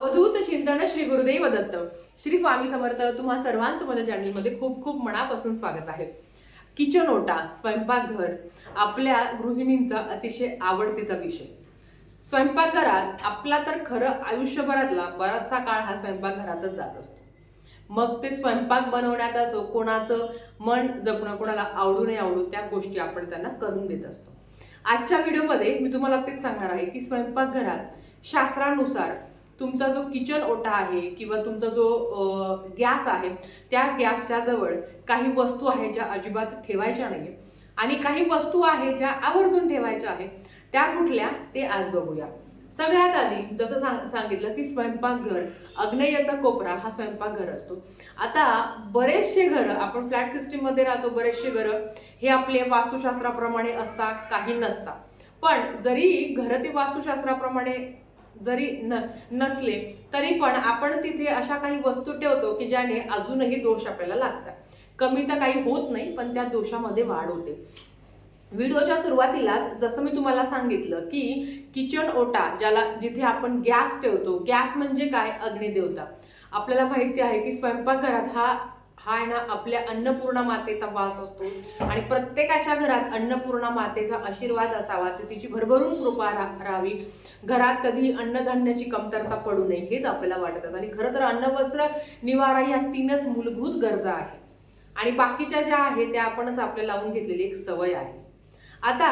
अवधूत चिंतन श्री गुरुदेव दत्त. श्री स्वामी समर्थ तुम्हा सर्वांचं माझ्या चॅनलमध्ये खूप खूप मनापासून स्वागत आहे. किचन ओटा स्वयंपाकघर आपल्या गृहिणींचा अतिशय आवडतीचा विषय. स्वयंपाकघरात आपला तर खरं आयुष्यभरातला बराचसा काळ हा स्वयंपाकघरातच जात असतो. मग ते स्वयंपाक बनवण्यात असो कोणाचं मन जपणं कोणाला आवडू नाही आवडू त्या गोष्टी आपण त्यांना करून देत असतो. आजच्या व्हिडिओमध्ये मी तुम्हाला तेच सांगणार आहे की स्वयंपाकघरात शास्त्रानुसार तुमचा जो किचन ओटा आहे किंवा तुमचा जो गॅस आहे त्या गॅसच्या जवळ काही वस्तू आहे ज्या अजिबात ठेवायच्या नाही आणि काही वस्तू आहे ज्या आवर्जून ठेवायच्या आहेत त्या कुठल्या ते आज बघूया. सगळ्यात आधी जसं सांग सांगितलं की स्वयंपाकघर अग्नेयाचा कोपरा हा स्वयंपाकघर असतो. आता बरेचसे घरं आपण फ्लॅट सिस्टीममध्ये राहतो बरेचसे घरं हे आपले वास्तुशास्त्राप्रमाणे असतात काही नसतात. पण जरी घरं ते वास्तुशास्त्राप्रमाणे जरी न नसले तरी पण आपण तिथे अशा काही वस्तू ठेवतो की ज्याने अजूनही दोष आपल्याला लागतात. कमी तर काही होत नाही पण त्या दोषामध्ये वाढ होते. व्हिडिओच्या सुरुवातीलाच जसं मी तुम्हाला सांगितलं की किचन ओटा ज्याला जिथे आपण गॅस ठेवतो गॅस म्हणजे काय? अग्निदेवता. आपल्याला माहिती आहे की स्वयंपाकघरात हा हा आहे ना आपल्या अन्नपूर्णा मातेचा वास असतो. आणि प्रत्येकाच्या घरात अन्नपूर्णा मातेचा आशीर्वाद असावा. तर तिची भरभरून कृपा राहावी. घरात कधी अन्नधान्याची कमतरता पडू नये हेच आपल्याला वाटत आणि खरं तर अन्न वस्त्र निवारा या तीनच मूलभूत गरजा आहे आणि बाकीच्या ज्या आहेत त्या आपणच आपल्याला लावून घेतलेली एक सवय आहे. आता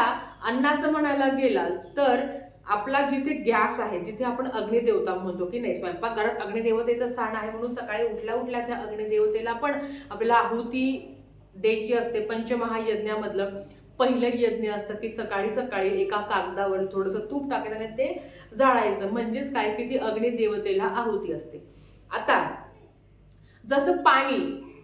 अन्नाचं म्हणायला गेलात तर आपला जिथे गॅस आहे जिथे आपण अग्निदेवता म्हणतो की नाही स्वयंपाकघरात अग्निदेवतेचं स्थान आहे म्हणून सकाळी उठल्या उठल्या त्या अग्निदेवतेला पण आपल्याला आहुती द्यायची असते. पंचमहायज्ञामधलं पहिलं यज्ञ असतं की सकाळी सकाळी एका कागदावर थोडंसं तूप टाकायचं आणि ते जाळायचं. म्हणजेच काय? की ती अग्निदेवतेला आहुती असते. आता जसं पाणी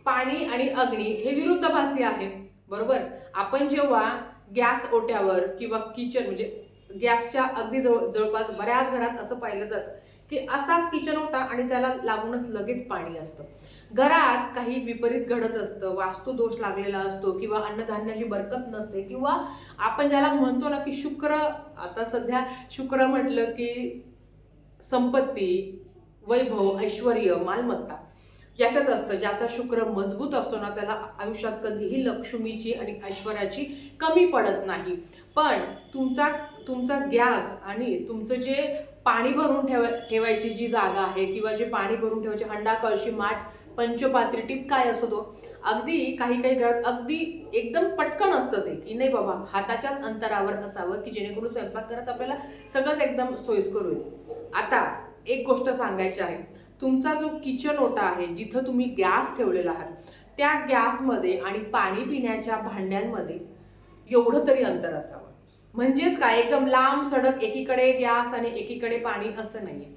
पाणी आणि अग्नी हे विरुद्धभासी आहे. बरोबर? आपण जेव्हा गॅस ओट्यावर किंवा किचन म्हणजे गॅसच्या अगदी जवळ जवळपास बऱ्याच घरात असं पाहिलं जातं की असाच किचन होता आणि त्याला लागूनच लगेच पाणी असतं. घरात काही विपरीत घडत असतं. वास्तू दोष लागलेला असतो किंवा अन्नधान्याची बरकत नसते किंवा आपण ज्याला म्हणतो ना की शुक्र आता सध्या शुक्र म्हटलं की संपत्ती वैभव ऐश्वर मालमत्ता याच्यात असतं. ज्याचा शुक्र मजबूत असतो ना त्याला आयुष्यात कधीही लक्ष्मीची आणि ऐश्वर्याची कमी पडत नाही. पण तुमचा तुमचा गॅस आणि तुमचं जे पाणी भरून ठेवा ठेवायची जी जागा आहे किंवा जे पाणी भरून ठेवायची हंडा कळशी माठ पंचपात्री टीप काय असतो तो अगदी काही काही घरात अगदी एकदम पटकन असतं ते की नाही बाबा हाताच्याच अंतरावर असावं की जेणेकरून स्वयंपाक करत आपल्याला सगळंच एकदम सोयीस्कर होईल. आता एक गोष्ट सांगायची आहे तुमचा जो किचन ओटा आहे जिथं तुम्ही गॅस ठेवलेला आहात त्या गॅसमध्ये आणि पाणी पिण्याच्या भांड्यांमध्ये एवढं तरी अंतर असावं. म्हणजेच काय? एकदम लांब सडक एकीकडे गॅस आणि एकीकडे पाणी असं नाहीये.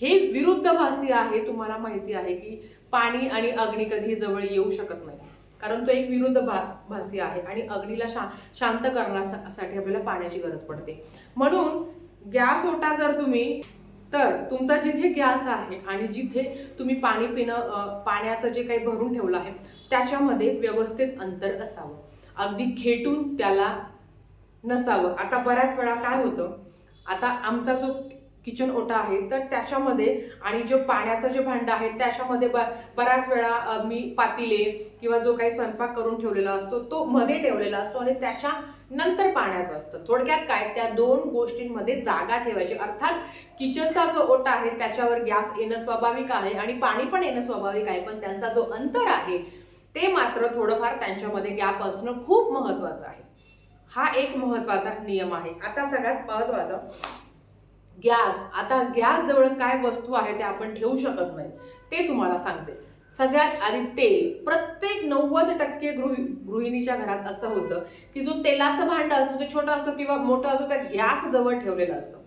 हे विरुद्धभासी आहे तुम्हाला माहिती आहे की पाणी आणि अग्नी कधी जवळ येऊ शकत नाही. कारण तो एक विरुद्ध भा भासी आहे आणि अग्नीला शा शांत करण्यासाठी आपल्याला पाण्याची गरज पडते. म्हणून गॅस ओटा जर तुम्ही तर तुमचा जिथे गॅस आहे आणि जिथे तुम्ही पाणी पिणं पाण्याचं जे काही भरून ठेवलं आहे त्याच्यामध्ये व्यवस्थित अंतर असावं. अगदी खेटून त्याला नसावं. आता बऱ्याच वेळा काय होतं आता आमचा जो किचन ओटा आहे तर त्याच्यामध्ये आणि जो पाण्याचं जे भांडं आहे त्याच्यामध्ये ब बऱ्याच वेळा मी पातिले किंवा जो काही स्वयंपाक करून ठेवलेला असतो तो मध्ये ठेवलेला असतो आणि त्याच्या नंतर पाण्याचं असतं. थोडक्यात काय? त्या दोन गोष्टींमध्ये जागा ठेवायची. अर्थात किचनचा जो ओटा आहे त्याच्यावर गॅस येणं स्वाभाविक आहे आणि पाणी पण येणं स्वाभाविक आहे पण त्यांचा जो अंतर आहे ते मात्र थोडंफार त्यांच्यामध्ये गॅप असणं खूप महत्वाचं आहे. हा एक महत्त्वाचा नियम आहे. आता सगळ्यात महत्त्वाचा गॅस. आता गॅस जवळ काय वस्तू आहे ते आपण ठेवू शकत नाही. ते तुम्हाला सांगते. सगळ्यात आधी तेल. प्रत्येक नव्वद टक्के गृहि गृहिणीच्या घरात असं होतं की जो तेलाचं भांड असतो ते छोटं असतो किंवा मोठं असतो त्या गॅस जवळ ठेवलेलं असतं.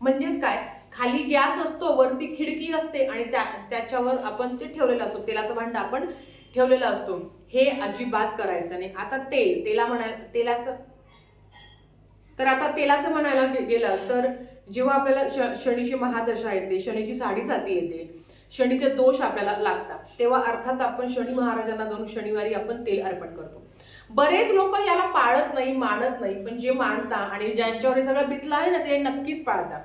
म्हणजेच काय? खाली गॅस असतो वरती खिडकी असते आणि त्या त्याच्यावर आपण ते ठेवलेलं असतो. तेलाचं भांड आपण ठेवलेला असतो. हे अजिबात करायचं नाही. आता तेल तेला म्हणाय तेलाचं तर आता तेलाचं म्हणायला गेलं तर जेव्हा आपल्याला श शनीची महादशा येते शनीची साडेसाती येते शनीचे दोष आपल्याला लागतात. तेव्हा अर्थात आपण शनी महाराजांना जाऊन शनिवारी आपण तेल अर्पण करतो. बरेच लोक याला पाळत नाही मानत नाही. पण जे मानता आणि ज्यांच्यावर हे सगळं बितलं आहे ना ते नक्कीच पाळतात.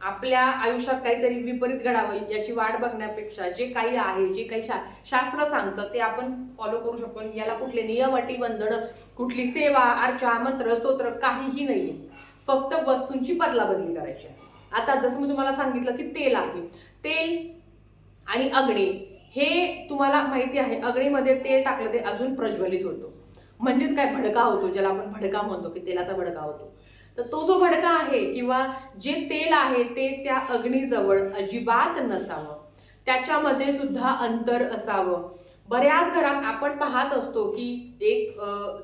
आपल्या आयुष्यात काहीतरी विपरीत घडावं याची वाट बघण्यापेक्षा जे काही आहे जे काही शा शास्त्र सांगतं ते आपण फॉलो करू शकतो. याला कुठले नियम अटी बंधनं कुठली सेवा अर्चा मंत्र स्तोत्र काहीही नाहीये. फक्त वस्तूंची बदलाबदली करायची आहे. आता जसं मी तुम्हाला सांगितलं की तेल आहे. तेल आणि अग्नी हे तुम्हाला माहिती आहे अग्नीमध्ये तेल टाकलं ते अजून प्रज्वलित होतो. म्हणजेच काय? भडका होतो ज्याला आपण भडका म्हणतो की तेलाचा भडका होतो. तर तो जो भडका आहे किंवा जे तेल आहे ते त्या अग्नीजवळ अजिबात नसावं. त्याच्यामध्ये सुद्धा अंतर असावं. बऱ्याच घरात आपण पाहत असतो की एक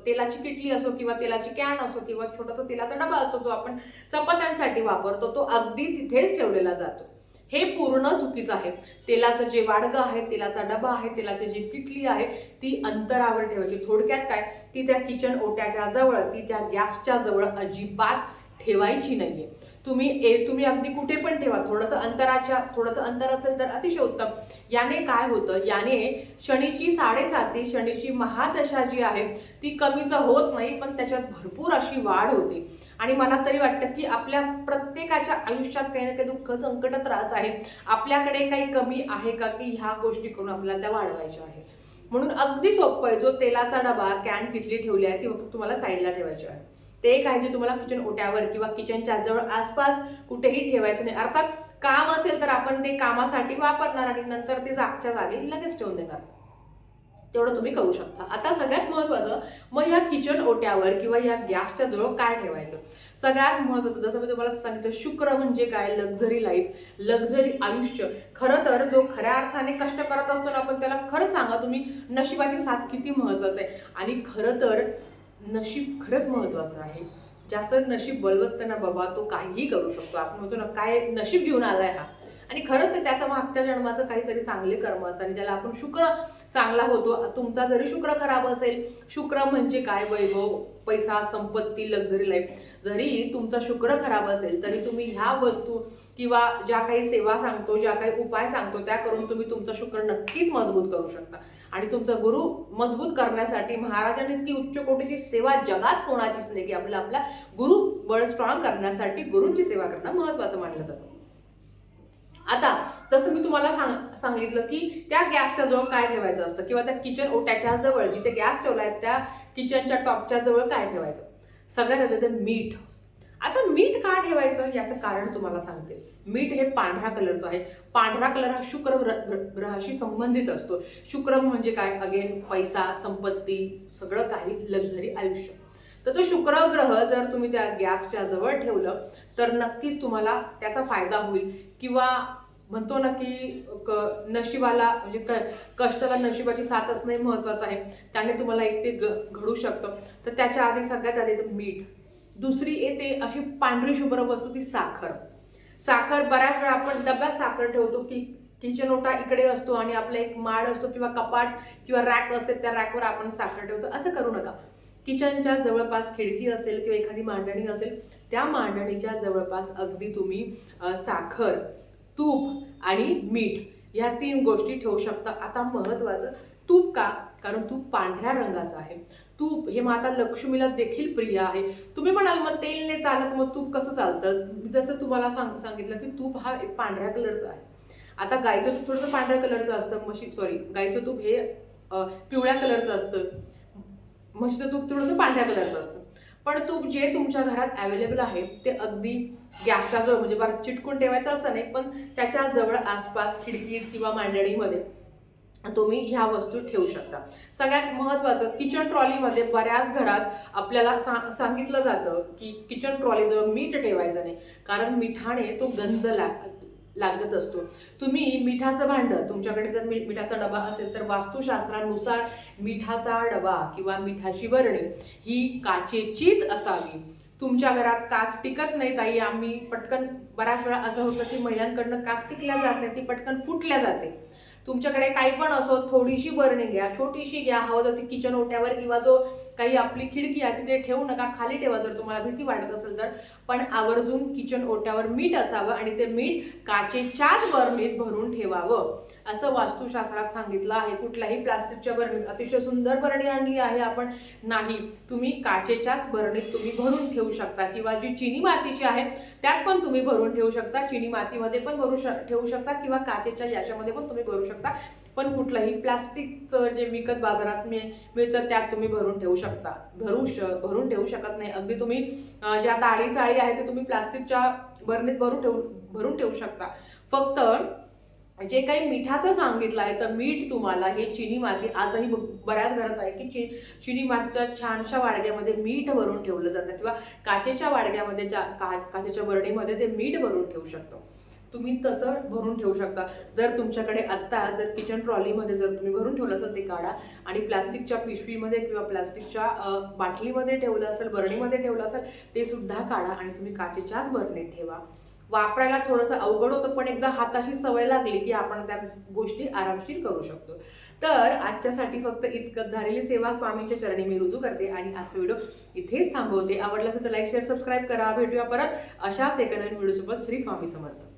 तेलाची किटली असो किंवा तेलाची कॅन असो किंवा छोटासा तेलाचा डबा असतो जो आपण चपात्यांसाठी वापरतो तो अगदी तिथेच ठेवलेला जातो. हे पूर्ण चुकीचं आहे. तेलाचं जे वाडगं आहे तेलाचा डबा आहे तेलाची जी किटली आहे ती अंतरावर ठेवायची. थोडक्यात काय? ती त्या किचन ओट्याच्या जवळ ती त्या गॅसच्या जवळ अजिबात ठेवायची नाहीये. तुम्ही ए तुम्ही अगदी कुठे पण ठेवा. थोडंसं अंतराच्या थोडंसं अंतर असेल तर अतिशय उत्तम. याने काय होतं? याने शनीची साडेसाती शनीची महादशा जी आहे ती कमी तर होत नाही पण त्याच्यात भरपूर अशी वाढ होते. आणि मला तरी वाटतं की आपल्या प्रत्येकाच्या आयुष्यात काही ना काही दुःख संकट त्रास आहे. आपल्याकडे काही कमी आहे का की ह्या गोष्टी करून आपल्याला त्या वाढवायच्या आहे? म्हणून अगदी सोपं आहे. जो तेलाचा डबा कॅन किटली ठेवली आहे ती फक्त तुम्हाला साईडला ठेवायची आहे. ते एक आहे जे तुम्हाला किचन ओट्यावर किंवा किचनच्या जवळ आसपास कुठेही ठेवायचं नाही. अर्थात काम असेल तर आपण ते कामासाठी वापरणार आणि नंतर ते जागच्या जागी लगेच ठेवून देणार. तेवढं तुम्ही करू शकता. आता सगळ्यात महत्वाचं मग या किचन ओट्यावर किंवा या गॅसच्या जवळ काय ठेवायचं? सगळ्यात महत्वाचं जसं मी तुम्हाला सांगितलं शुक्र म्हणजे काय? लक्झरी लाईफ लक्झरी आयुष्य. खरं तर जो खऱ्या अर्थाने कष्ट करत असतो ना आपण त्याला खरं सांगा तुम्ही नशिबाची साथ किती महत्वाचं आहे. आणि खरं तर नशीब खरंच महत्वाचं आहे. ज्याचं नशीब बलवत्त ना बाबा तो काहीही करू शकतो. आपण म्हणतो ना काय नशीब घेऊन आलाय हा? आणि खरंच ते त्याचा मागच्या जन्माचं काहीतरी चांगले कर्म असतं आणि ज्याला आपण शुक्र चांगला होतो तुमचा जरी शुक्र खराब असेल शुक्र म्हणजे काय वैभव पैसा संपत्ती लक्झरी लाईफ जरी तुमचा शुक्र खराब असेल तरी तुम्ही ह्या वस्तू किंवा ज्या काही सेवा सांगतो ज्या काही उपाय सांगतो त्या करून तुम्ही तुमचा शुक्र नक्कीच मजबूत करू शकता. आणि तुमचा गुरु मजबूत करण्यासाठी महाराजांनी इतकी उच्च कोटीची सेवा जगात कोणाचीच नाही की आपला आपला गुरु बळ स्ट्रॉंग करण्यासाठी गुरूंची सेवा करणं महत्वाचं मानलं जातं. आता जसं मी तुम्हाला सांग सांगितलं की त्या गॅसच्या जवळ काय ठेवायचं असतं? किंवा त्या किचन ओट्याच्या जवळ जिथे गॅस ठेवलाय त्या किचनच्या टॉपच्या जवळ काय ठेवायचं? सगळ्यात आधी ते मीठ. आता मीठ का ठेवायचं? याचं कारण तुम्हाला सांगते. मीठ हे पांढरा कलरचं आहे. पांढरा कलर हा शुक्र ग्रहाशी संबंधित असतो. शुक्र म्हणजे काय? अगेन पैसा संपत्ती सगळं काही लक्झरी आयुष्य. तर तो शुक्र ग्रह जर तुम्ही त्या गॅसच्या जवळ ठेवलं तर नक्कीच तुम्हाला त्याचा फायदा होईल. किंवा म्हणतो ना की क- नशिबाला म्हणजे क कष्टाला नशिबाची साथ असणं महत्वाचं आहे. त्याने तुम्हाला एक ते ग घडू शकतं. तर त्याच्या आधी सगळ्यात आधी तर मीठ. दुसरी येते अशी पांढरी शुभ्र वस्तू ती साखर. साखर बऱ्याच वेळा आपण डब्यात साखर ठेवतो की किचन ओटा इकडे असतो आणि आपला एक माड असतो किंवा कपाट किंवा रॅक असते त्या रॅकवर आपण साखर ठेवतो. असं करू नका. किचनच्या जवळपास खिडकी असेल किंवा एखादी मांडणी असेल त्या मांडणीच्या जवळपास अगदी तुम्ही साखर तूप आणि मीठ या तीन गोष्टी ठेवू शकता. आता महत्वाचं तूप का? कारण तूप पांढऱ्या रंगाचं आहे. तूप हे माता लक्ष्मीला देखील प्रिय आहे. तुम्ही म्हणाल मग तेल नाही चालत मग तूप कसं चालतं? जसं तुम्हाला सांग सांगितलं की तूप हा एक पांढऱ्या कलरचा आहे. आता गाईचं तूप थोडंसं पांढऱ्या कलरचं असतं. म्हशी सॉरी गाईचं तूप हे पिवळ्या कलरचं असतं. म्हशीचं तूप थोडंसं पांढऱ्या कलरचं असतं. पण तूप जे तुमच्या घरात अवेलेबल आहे ते अगदी गॅसच्या जवळ म्हणजे बरं चिटकून ठेवायचं असं नाही पण त्याच्याजवळ आसपास खिडकीत किंवा मांडणीमध्ये तुम्ही ह्या वस्तू ठेवू शकता. सगळ्यात महत्वाचं किचन ट्रॉलीमध्ये बऱ्याच घरात आपल्याला सा- सांगितलं जातं की किचन ट्रॉलीजवळ मीठ ठेवायचं नाही. कारण मिठाने तो गंज लाग लागत असतो. तुम्ही मिठाचं भांडं तुमच्याकडे जर मी मिठाचा डबा असेल तर वास्तुशास्त्रानुसार मिठाचा डबा किंवा मिठाची बरणी ही काचेचीच असावी. तुमच्या घरात काच टिकत नाही ताई आम्ही पटकन बऱ्याच वेळा असं होतं की महिलांकडनं काच टिकल्या जात नाही ती पटकन फुटल्या जाते. तुमच्याकडे काही पण असो थोडीशी बरणी घ्या छोटीशी घ्या हवं तर ती किचन ओट्यावर किंवा जो काही आपली खिडकी आहे तिथे ठेवू नका खाली ठेवा जर तुम्हाला भीती वाटत असेल तर. पण आवर्जून किचन ओट्यावर मीठ असावं आणि ते मीठ काचेच्याच बरणीत भरून ठेवावं. असं वास्तुशास्त्रात सांगितलं आहे. कुठल्याही प्लास्टिकच्या बरणीत अतिशय सुंदर बरणी आणली आहे आपण. नाही तुम्ही काचेच्याच बरणीत तुम्ही भरून ठेवू शकता किंवा जी चिनी मातीची आहे त्यात पण तुम्ही भरून ठेवू शकता. चिनी मातीमध्ये पण भरू श ठेवू शकता किंवा काचेच्या याच्यामध्ये पण तुम्ही भरू शकता. पण कुठलंही प्लास्टिकचं जे विकत बाजारात मिळ मिळतं त्यात तुम्ही भरून ठेवू शकता. भरू श भरून ठेवू शकत नाही. अगदी तुम्ही ज्या दाळी साळी आहे ते तुम्ही प्लास्टिकच्या बरणीत भरून ठेवू भरून ठेवू शकता. फक्त जे काही मिठाचं सांगितलं आहे तर मीठ तुम्हाला हे चिनी माती आजही ब- बऱ्याच घरात आहे की चि चिनी मातीच्या छानशा वाडग्यामध्ये मीठ भरून ठेवलं जातं. किंवा काचेच्या वाडग्यामध्ये ज्या का काचेच्या बरणीमध्ये ते मीठ भरून ठेवू शकतो. तुम्ही तसं भरून ठेवू शकता. जर तुमच्याकडे आत्ता जर किचन ट्रॉलीमध्ये जर तुम्ही भरून ठेवलं असेल ते काढा आणि प्लास्टिकच्या पिशवीमध्ये किंवा प्लास्टिकच्या बाटलीमध्ये ठेवलं असेल बरणीमध्ये ठेवलं असेल ते सुद्धा काढा आणि तुम्ही काचेच्याच बरणीत ठेवा. वापरायला थोडंसं अवघड होतं पण एकदा हाताशी सवय लागली की आपण त्या गोष्टी आरामशीर करू शकतो. तर आजच्यासाठी फक्त इतकंच. झालेली सेवा स्वामींच्या चरणी मी रुजू करते आणि आजचा व्हिडिओ इथेच थांबवते. आवडला असेल तर लाईक शेअर सबस्क्राईब करा. भेटूया परत अशाच सेकंड नवीन व्हिडिओसोबत. श्री स्वामी समर्थ.